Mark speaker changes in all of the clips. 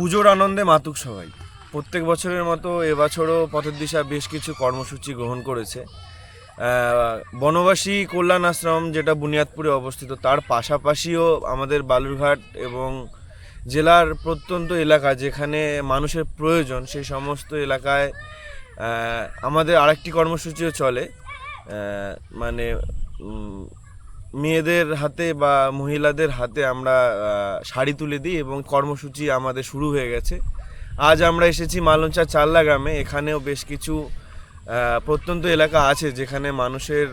Speaker 1: পুজোর আনন্দে মাতুক সবাই। প্রত্যেক বছরের মতো এবছরও পথের দিশা বেশ কিছু কর্মসূচি গ্রহণ করেছে। বনবাসী কল্যাণ আশ্রম যেটা বুনিয়াদপুরে অবস্থিত, তার পাশাপাশিও আমাদের বালুরঘাট এবং জেলার প্রত্যন্ত এলাকা যেখানে মানুষের প্রয়োজন, সেই সমস্ত এলাকায় আমাদের আরেকটি কর্মসূচিও চলে। মানে মেয়েদের হাতে বা মহিলাদের হাতে আমরা শাড়ি তুলে দিই এবং কর্মসূচি আমাদের শুরু হয়ে গেছে। আজ আমরা এসেছি মালঞ্চা চাল্লা গ্রামে। এখানেও বেশ কিছু প্রত্যন্ত এলাকা আছে যেখানে মানুষের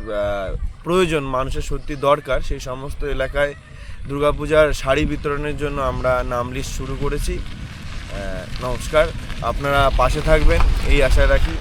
Speaker 1: প্রয়োজন, মানুষের সত্যি দরকার। সেই সমস্ত এলাকায় দুর্গাপূজার শাড়ি বিতরণের জন্য আমরা নাম লিস্ট শুরু করেছি। নমস্কার। আপনারা পাশে থাকবেন, এই আশা রাখি।